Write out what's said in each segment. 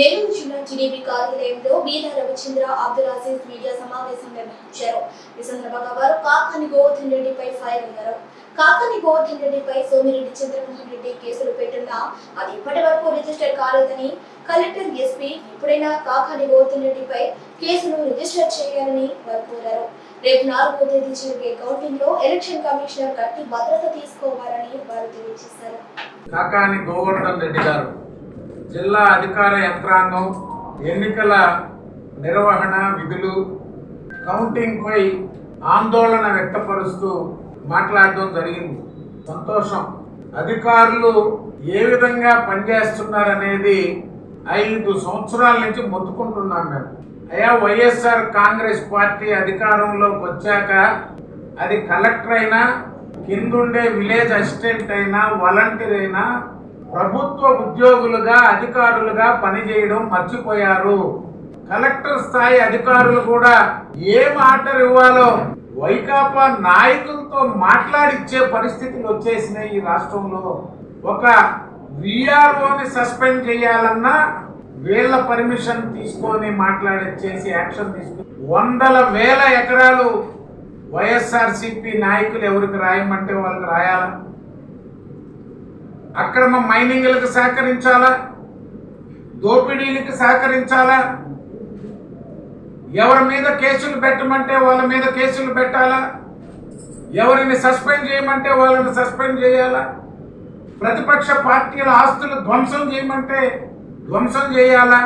నెల్లూరు జిల్లా టీడీపీ కార్యాలయంలో బీద రవిచంద్ర అబ్దుల్ అజీజ్ మీడియా సమావేశం నిర్వహించారు. ఈ సందర్భంగా వారు కాకాని గోవర్ధన్ రెడ్డిపై ఫైర్ అయ్యారు. కాకాని గోవర్ధన్ రెడ్డిపై సోమిరెడ్డి చంద్రమోహన్ రెడ్డి కేసులు పెట్టున్నా అది ఇప్పటి వరకు రిజిస్టర్ కాలేదని కలెక్టర్ ఎస్పీ ఎప్పుడైనా కాకాని గోవర్ధన్ రెడ్డిపై కేసును రిజిస్టర్ చేయాలని వారు కోరారు. రేపు నాలుగో తేదీ జరిగే కౌంటింగ్లో ఎలక్షన్ కమిషనర్ గట్టి భద్రత తీసుకోవాలని వారు తెలియజేశారు. కాకాని గోవర్ధన్ రెడ్డి గారు జిల్లా అధికార యంత్రాంగం ఎన్నికల నిర్వహణ విధులు కౌంటింగ్పై ఆందోళన వ్యక్తపరుస్తూ మాట్లాడడం జరిగింది. సంతోషం. అధికారులు ఏ విధంగా పనిచేస్తున్నారనేది ఐదు సంవత్సరాల నుంచి మొత్తుకుంటున్నాం మేము. అయ్యా వైఎస్ఆర్ కాంగ్రెస్ పార్టీ అధికారంలోకి వచ్చాక అది కలెక్టర్ అయినా కిందుండే విలేజ్ అసిస్టెంట్ అయినా వాలంటీర్ అయినా ప్రభుత్వ ఉద్యోగులుగా అధికారులుగా పనిచేయడం మర్చిపోయారు. కలెక్టర్ స్థాయి అధికారులు కూడా ఏం ఆర్డర్ ఇవ్వాలో వైకాపా నాయకులతో మాట్లాడిచ్చే పరిస్థితులు వచ్చేసినాయి ఈ రాష్ట్రంలో. ఒక విఆర్ఓని సస్పెండ్ చేయాలన్నా వీళ్ళ పర్మిషన్ తీసుకొని మాట్లాడిచ్చేసి యాక్షన్ తీసుకుని వందల వేల ఎకరాలు వైఎస్ఆర్సిపి నాయకులు ఎవరికి రాయమంటే వాళ్ళకి రాయాలా? అక్రమ మైనింగ్లకు సహకరించాలా? దోపిడీలకు సహకరించాలా? ఎవరి మీద కేసులు పెట్టమంటే వాళ్ళ మీద కేసులు పెట్టాలా? ఎవరిని సస్పెండ్ చేయమంటే వాళ్ళని సస్పెండ్ చేయాలా? ప్రతిపక్ష పార్టీల ఆస్తులు ధ్వంసం చేయమంటే ధ్వంసం చేయాలా?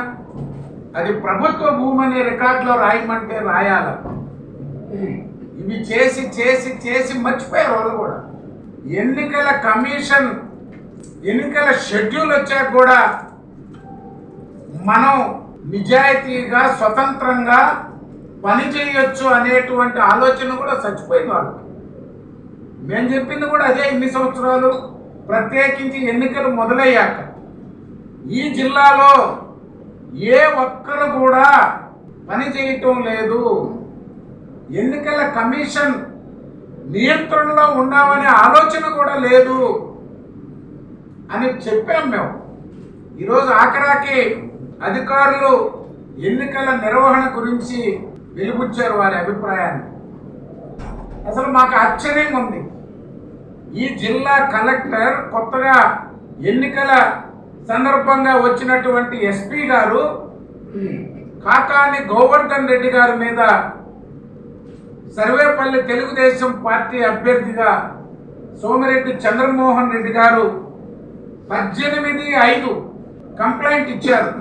అది ప్రభుత్వ భూమి అనే రికార్డులో రాయమంటే రాయాలా? ఇవి చేసి చేసి చేసి మర్చిపోయారు వాళ్ళు కూడా. ఎన్నికల కమిషన్ ఎన్నికల షెడ్యూల్ వచ్చాక కూడా మనం నిజాయితీగా స్వతంత్రంగా పని చేయొచ్చు అనేటువంటి ఆలోచన కూడా చచ్చిపోయింది వాళ్ళు. మేము చెప్పింది కూడా అదే ఇన్ని సంవత్సరాలు. ప్రత్యేకించి ఎన్నికలు మొదలయ్యాక ఈ జిల్లాలో ఏ ఒక్కరు కూడా పని చేయటం లేదు. ఎన్నికల కమిషన్ నియంత్రణలో ఉన్నామనే ఆలోచన కూడా లేదు. అని చెప్పాం మేము. ఈరోజు ఆఖరాకి అధికారులు ఎన్నికల నిర్వహణ గురించి వెలుగుచ్చారు వారి అభిప్రాయాన్ని. అసలు మాకు ఆశ్చర్యంగా ఉంది. ఈ జిల్లా కలెక్టర్ కొత్తగా ఎన్నికల సందర్భంగా వచ్చినటువంటి ఎస్పీ గారు కాకాని గోవర్ధన్ రెడ్డి గారి మీద సర్వేపల్లి తెలుగుదేశం పార్టీ అభ్యర్థిగా సోమిరెడ్డి చంద్రమోహన్ రెడ్డి గారు పద్దెనిమిది ఐదు కంప్లైంట్ ఇచ్చారు.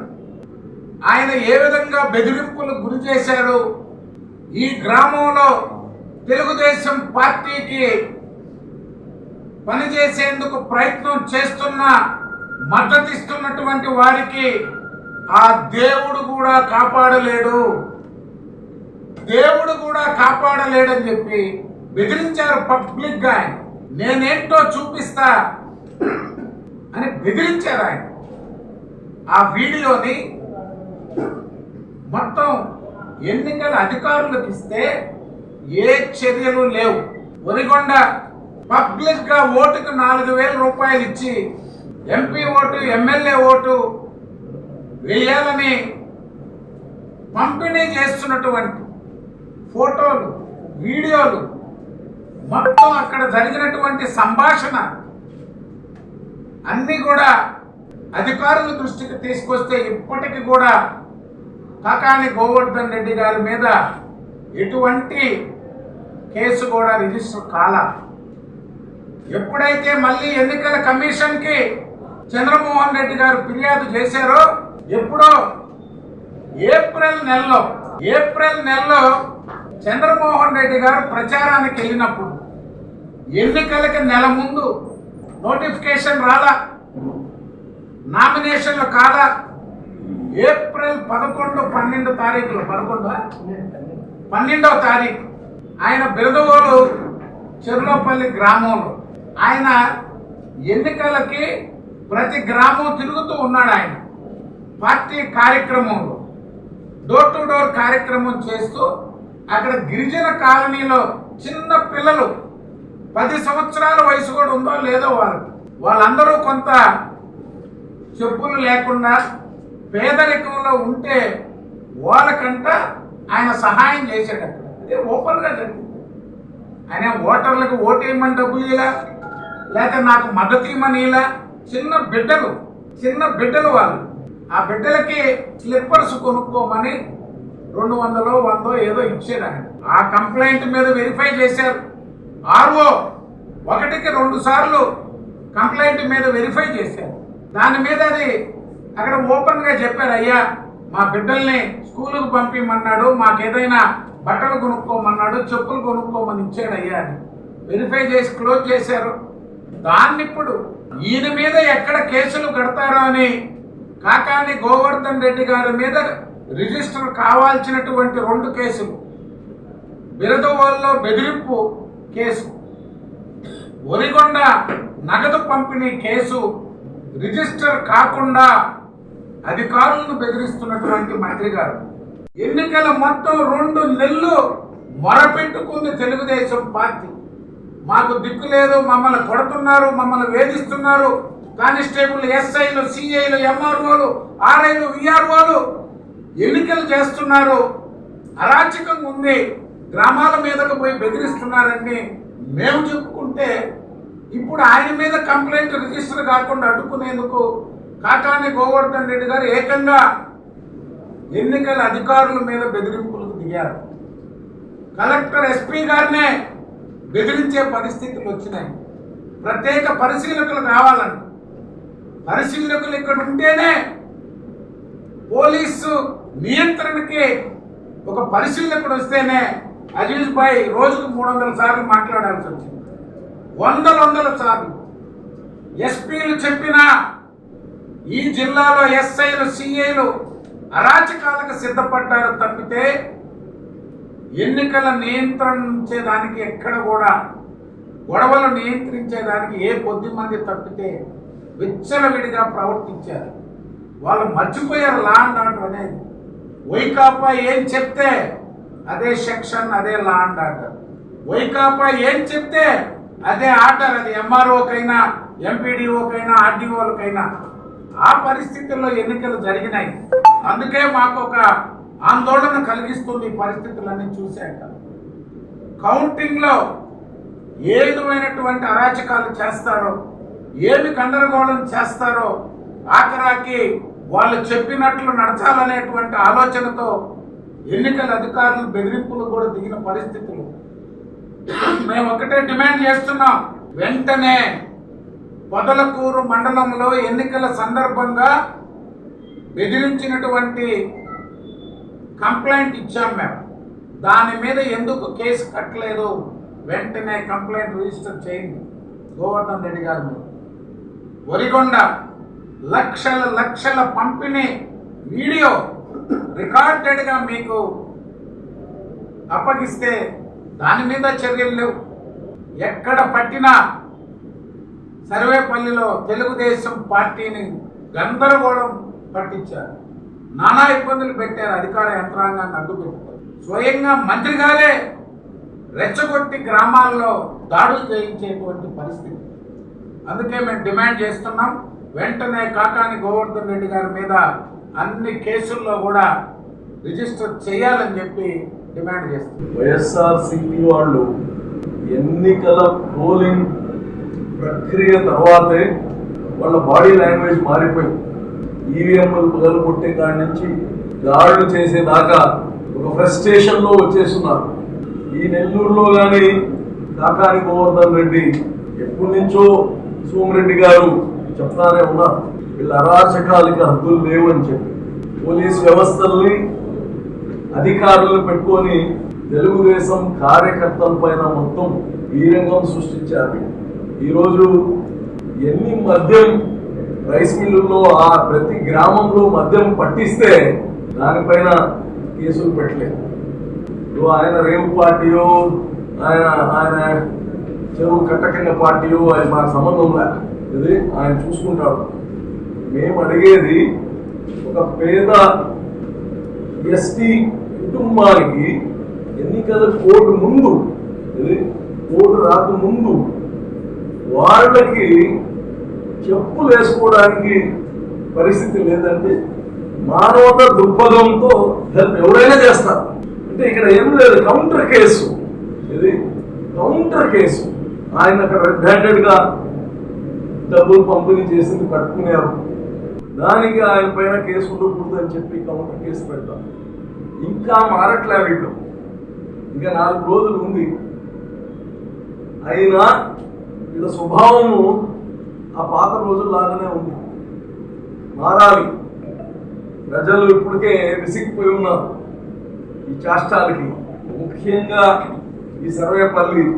ఆయన ఏ విధంగా బెదిరింపులకు గురి చేశారు ఈ గ్రామంలో తెలుగుదేశం పార్టీకి పనిచేసేందుకు ప్రయత్నం చేస్తున్న మద్దతిస్తున్నటువంటి వారికి ఆ దేవుడు కూడా కాపాడలేడు. దేవుడు కూడా కాపాడలేడని చెప్పి బెదిరించారు పబ్లిక్గా ఆయన. నేనేంటో చూపిస్తా. అని బెదిరించారు ఆయన ఆ వీడియోని మొత్తం ఎన్నికల అధికారులకు ఇస్తే ఏ చర్యలు లేవు. ఒరిగొండ పబ్లిక్గా ఓటుకు నాలుగు వేల రూపాయలు ఇచ్చి ఎంపీ ఓటు ఎమ్మెల్యే ఓటు వేయాలని పంపిణీ చేస్తున్నటువంటి ఫోటోలు వీడియోలు మొత్తం అక్కడ జరిగినటువంటి సంభాషణ అన్నీ కూడా అధికారుల దృష్టికి తీసుకొస్తే ఇప్పటికి కూడా కాకాని గోవర్ధన్ రెడ్డి గారి మీద ఎటువంటి కేసు కూడా రిజిస్టర్ కాల. ఎప్పుడైతే మళ్ళీ ఎన్నికల కమిషన్కి చంద్రమోహన్ రెడ్డి గారు ఫిర్యాదు చేశారో ఎప్పుడో ఏప్రిల్ నెలలో ఏప్రిల్ నెలలో చంద్రమోహన్ రెడ్డి గారు ప్రచారానికి వెళ్ళినప్పుడు ఎన్నికలకి నెల ముందు నోటిఫికేషన్ రాలా? నామినేషన్లు కాదా ఏప్రిల్ పదకొండు పన్నెండు తారీఖులు. పదకొండు? పన్నెండవ తారీఖు. ఆయన బిరదవోలు చెరులోపల్లి గ్రామంలో. ఆయన ఎన్నికలకి ప్రతి గ్రామం తిరుగుతూ ఉన్నాడు ఆయన. పార్టీ కార్యక్రమంలో. డోర్ టు డోర్ కార్యక్రమం చేస్తూ అక్కడ గిరిజన కాలనీలో చిన్న పిల్లలు పది సంవత్సరాల వయసు కూడా ఉందో లేదో వాళ్ళకి. వాళ్ళందరూ కొంత చెప్పులు లేకుండా పేదరికంలో ఉంటే వాళ్ళకంట ఆయన సహాయం చేశాడు అదే ఓపెన్గా జరిగింది. ఆయన ఓటర్లకు ఓటేయమని డబ్బులు ఇలా లేక నాకు మద్దతు ఇవ్వమని ఇలా చిన్న బిడ్డలు చిన్న బిడ్డలు వాళ్ళు. ఆ బిడ్డలకి స్లిప్పర్స్ కొనుక్కోమని రెండు వందలో వందో ఏదో ఇచ్చారు ఆయన. ఆ కంప్లైంట్ మీద వెరిఫై చేశారు. ఆర్ఓ ఒకటికి రెండు సార్లు కంప్లైంట్ మీద వెరిఫై చేశారు. దాని మీద అది అక్కడ ఓపెన్గా చెప్పారు అయ్యా మా బిడ్డల్ని స్కూలుకు పంపించమన్నాడు మాకేదైనా బట్టలు కొనుక్కోమన్నాడు చెప్పులు కొనుక్కోమని ఇచ్చాడు అయ్యా అని. వెరిఫై చేసి క్లోజ్ చేశారు. దాన్ని ఇప్పుడు ఈయన మీద ఎక్కడ కేసులు కడతారో అని కాకాని గోవర్ధన్ రెడ్డి గారి మీద రిజిస్టర్ కావాల్సినటువంటి రెండు కేసులు బిరదవోల్లో బెదిరింపు కేసు. ఒరిగొండ నగదు పంపిణీ కేసు రిజిస్టర్ కాకుండా అధికారులను బెదిరిస్తున్నటువంటి మంత్రి గారు. ఎన్నికల మొత్తం రెండు నెలలు మొరపెట్టుకుంది తెలుగుదేశం పార్టీ. మాకు దిక్కు లేదు మమ్మల్ని కొడుతున్నారు మమ్మల్ని వేధిస్తున్నారు. కానిస్టేబుల్ ఎస్ఐలు సిఐలు ఎంఆర్ఓలు ఆర్ఐలు విఆర్ఓలు ఎన్నికలు చేస్తున్నారు. అరాచకంగా ఉంది. గ్రామాల మీదకు పోయి బెదిరిస్తున్నారని మేము చెప్పుకుంటే ఇప్పుడు ఆయన మీద కంప్లైంట్ రిజిస్టర్ కాకుండా అడ్డుకునేందుకు కాకాని గోవర్ధన్ రెడ్డి గారు ఏకంగా ఎన్నికల అధికారుల మీద బెదిరింపులకు దిగారు. కలెక్టర్ ఎస్పీ గారినే బెదిరించే పరిస్థితులు వచ్చినాయి. ప్రత్యేక పరిశీలకులు కావాలంట. పరిశీలకులు ఇక్కడ ఉంటేనే పోలీసు నియంత్రణకి ఒక పరిశీలకుడు వస్తేనే అజీజ్ భాయ్ రోజుకు మూడు వందల సార్లు మాట్లాడాల్సి వచ్చింది వందల వందల సార్లు. ఎస్పీలు చెప్పిన ఈ జిల్లాలో ఎస్ఐలు సిఐలు అరాచకాలకు సిద్ధపడ్డారు తప్పితే ఎన్నికల నియంత్రించేదానికి ఎక్కడ కూడా గొడవలు నియంత్రించేదానికి ఏ కొద్ది మంది తప్పితే విచ్చలవిడిగా ప్రవర్తించారు. వాళ్ళు మర్చిపోయారు లా అండ్ ఆర్డర్ అనేది. వైకాపా ఏం చెప్తే అదే సెక్షన్ అదే లా అండ్ ఆర్డర్ వైకాపా ఏం చెప్తే అదే ఆర్డర్ అది. ఎంఆర్ఓకైనా ఎంపీడీఓకైనా ఆర్డీఓలకైనా ఆ పరిస్థితుల్లో ఎన్నికలు జరిగినాయి. అందుకే మాకు ఒక ఆందోళన కలిగిస్తుంది పరిస్థితులన్నీ చూశాక. కౌంటింగ్లో ఏ విధమైనటువంటి అరాచకాలు చేస్తారో ఏమి గందరగోళం చేస్తారో ఆఖరాకి వాళ్ళు చెప్పినట్లు నడచాలనేటువంటి ఆలోచనతో ఎన్నికల అధికారులు బెదిరింపులు కూడా దిగిన పరిస్థితులు. మేము ఒకటే డిమాండ్ చేస్తున్నాం వెంటనే పొదలకూరు మండలంలో ఎన్నికల సందర్భంగా బెదిరించినటువంటి కంప్లైంట్ ఇచ్చాం మేము. దాని మీద ఎందుకు కేసు కట్టలేదు? వెంటనే కంప్లైంట్ రిజిస్టర్ చేయండి. గోవర్ధన్ రెడ్డి గారి మీద ఒరిగొండ లక్షల లక్షల పంపిణీ వీడియో రికార్డెడ్గా మీకు అప్పగిస్తే దాని మీద చర్యలు లేవు. ఎక్కడ పట్టినా సర్వేపల్లిలో తెలుగుదేశం పార్టీని గందరగోళం పట్టించారు. నానా ఇబ్బందులు పెట్టారు అధికార యంత్రాంగాన్ని అడ్డుపెట్టారు స్వయంగా మంత్రి గారే రెచ్చగొట్టి గ్రామాల్లో దాడులు చేయించేటువంటి పరిస్థితి. అందుకే మేము డిమాండ్ చేస్తున్నాం వెంటనే కాకాని గోవర్ధన్ రెడ్డి గారి మీద అన్ని కేసుల్లో కూడా రిజిస్టర్ చేయాలని చెప్పి డిమాండ్ చేస్తుంది. వైఎస్ఆర్ సిపి వాళ్ళు ఎన్నికల పోలింగ్ ప్రక్రియ తర్వాతే వాళ్ళ బాడీ లాంగ్వేజ్ మారిపోయింది. ఈవీఎంలు పగలు కొట్టే కాడి నుంచి దాడులు చేసేదాకా ఒక ఫ్రస్ట్రేషన్లో వచ్చేస్తున్నారు. ఈ నెల్లూరులో కానీ కాకాని గోవర్ధన్ రెడ్డి ఎప్పటి నుంచో సోమిరెడ్డి గారు చెప్తానే ఉన్నారు. వీళ్ళ అరాచకాలకి హద్దులు లేవు అని చెప్పి పోలీస్ వ్యవస్థల్ని అధికారులను పెట్టుకొని తెలుగుదేశం కార్యకర్తల పైన మొత్తం వీరంగం సృష్టించారు. ఈరోజు ఎన్ని మద్యం రైస్ మిల్లుల్లో ఆ ప్రతి గ్రామంలో మద్యం పట్టిస్తే దానిపైన కేసులు పెట్టలేదు. ఇప్పుడు ఆయన రేవు పార్టీయో ఆయన ఆయన చెరువు కట్టకింద పార్టీయో అది మాకు సంబంధం లేదు. ఇది ఆయన చూసుకుంటాడు. మేము అడిగేది ఒక పేద ఎస్టీ కుటుంబానికి ఎన్నికల కోడ్ ముందు ఇది కోడ్ రాక ముందు వాళ్ళకి చెప్పులు వేసుకోవడానికి పరిస్థితి లేదంటే మానవత దృక్పథంతో హెల్ప్ ఎవరైనా చేస్తారు. అంటే ఇక్కడ ఏం లేదు కౌంటర్ కేసు ఇది కౌంటర్ కేసు ఆయన అక్కడ రెడ్ హ్యాండెడ్గా డబ్బులు పంపిణీ చేసింది పట్టుకున్నారు. దానికి ఆయన పైన కేసు ఉండకూడదు అని చెప్పి కౌంటర్ కేసు పెడతాం. ఇంకా మారట్లే వీళ్ళు. ఇంకా నాలుగు రోజులు ఉంది. అయినా వీళ్ళ స్వభావము ఆ పాత రోజుల్లాగానే ఉంది. మారాలి. ప్రజలు ఇప్పటికే విసిగిపోయి ఉన్నారు. ఈ చేష్టాలకి. ముఖ్యంగా ఈ సర్వేపల్లి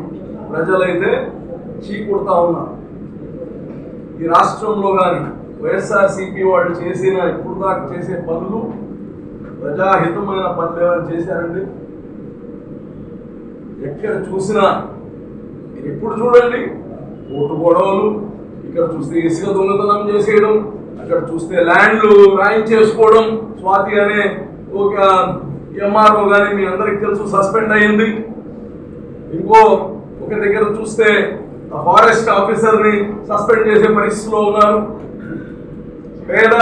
ప్రజలైతే చీకొడతా ఉన్నారు. ఈ రాష్ట్రంలో కానీ వైఎస్ఆర్సీపీ వాళ్ళు చేసిన ఇప్పుడు దాకా చేసే పనులు ప్రజాహితమైన పనులు ఏమైనా చేశారండి? ఎక్కడ చూసినా ఎప్పుడు చూడండి. ఓటు గొడవలు ఇక్కడ చూస్తే ఇసుక దొంగతనం చేసేయడం అక్కడ చూస్తే ల్యాండ్లు రాయించేసుకోవడం స్వాతి అనే ఒక ఎంఆర్ఓ కానీ మీ అందరికి తెలుసు సస్పెండ్ అయింది ఇంకో ఒక దగ్గర చూస్తే ఆ ఫారెస్ట్ ఆఫీసర్ని సస్పెండ్ చేసే పరిస్థితిలో ఉన్నారు. పేద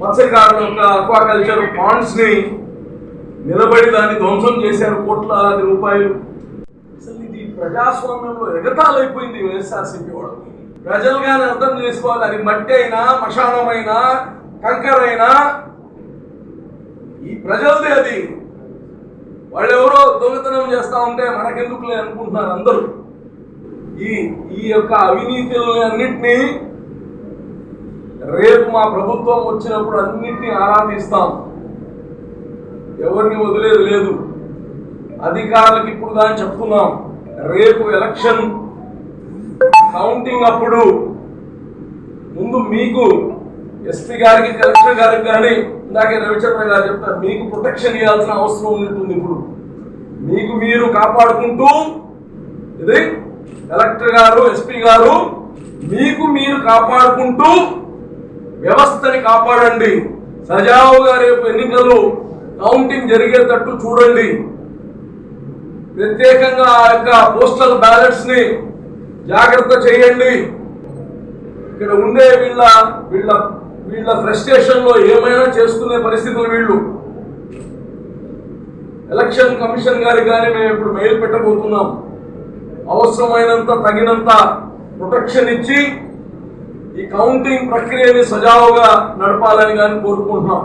మత్స్యకారుల యొక్క అక్వాకల్చర్ పాండ్స్ని నిలబడి దాన్ని ధ్వంసం చేశారు కోట్లాది రూపాయలు. అసలు ఇది ప్రజాస్వామ్యంలో ఎగతాలైపోయింది వైఎస్ఆర్సీపీ వాళ్ళు. ప్రజలు కానీ అర్థం చేసుకోవాలి. అది మట్టి అయినా మశానమైనా కంకర్ అయినా ఈ ప్రజలదే అది. వాళ్ళు ఎవరో దొంగతనం చేస్తా ఉంటే మనకెందుకులే అనుకుంటున్నారు అందరూ. ఈ ఈ యొక్క అవినీతులని అన్నింటినీ రేపు మా ప్రభుత్వం వచ్చినప్పుడు అన్నింటినీ ఆరాధిస్తాం. ఎవరిని వదిలేదు లేదు. అధికారులకు ఇప్పుడు దాన్ని చెప్తున్నాం. రేపు ఎలక్షన్. కౌంటింగ్ అప్పుడు. ముందు మీకు ఎస్పీ గారికి కలెక్టర్ గారికి కానీ ఇందాకే రవిచంద్ర గారు చెప్తారు మీకు ప్రొటెక్షన్ ఇవ్వాల్సిన అవసరం ఉంటుంది ఇప్పుడు. మీకు మీరు కాపాడుకుంటూ ఇది కలెక్టర్ గారు ఎస్పీ గారు మీకు మీరు కాపాడుకుంటూ వ్యవస్థని కాపాడండి. సజావుగా రేపు ఎన్నికలు కౌంటింగ్ జరిగేటట్టు చూడండి. ప్రత్యేకంగా ఆ యొక్క పోస్టల్ బ్యాలెట్స్ని జాగ్రత్త చేయండి. ఇక్కడ ఉండే వీళ్ళ వీళ్ళ వీళ్ళ ఫ్రస్ట్రేషన్లో ఏమైనా చేసుకునే పరిస్థితులు వీళ్ళు. ఎలక్షన్ కమిషన్ గారికి కానీ మేము ఇప్పుడు మెయిల్ పెట్టబోతున్నాం. అవసరమైనంత తగినంత ప్రొటెక్షన్ ఇచ్చి ఈ కౌంటింగ్ ప్రక్రియని సజావుగా నడపాలని కానీ కోరుకుంటున్నాం.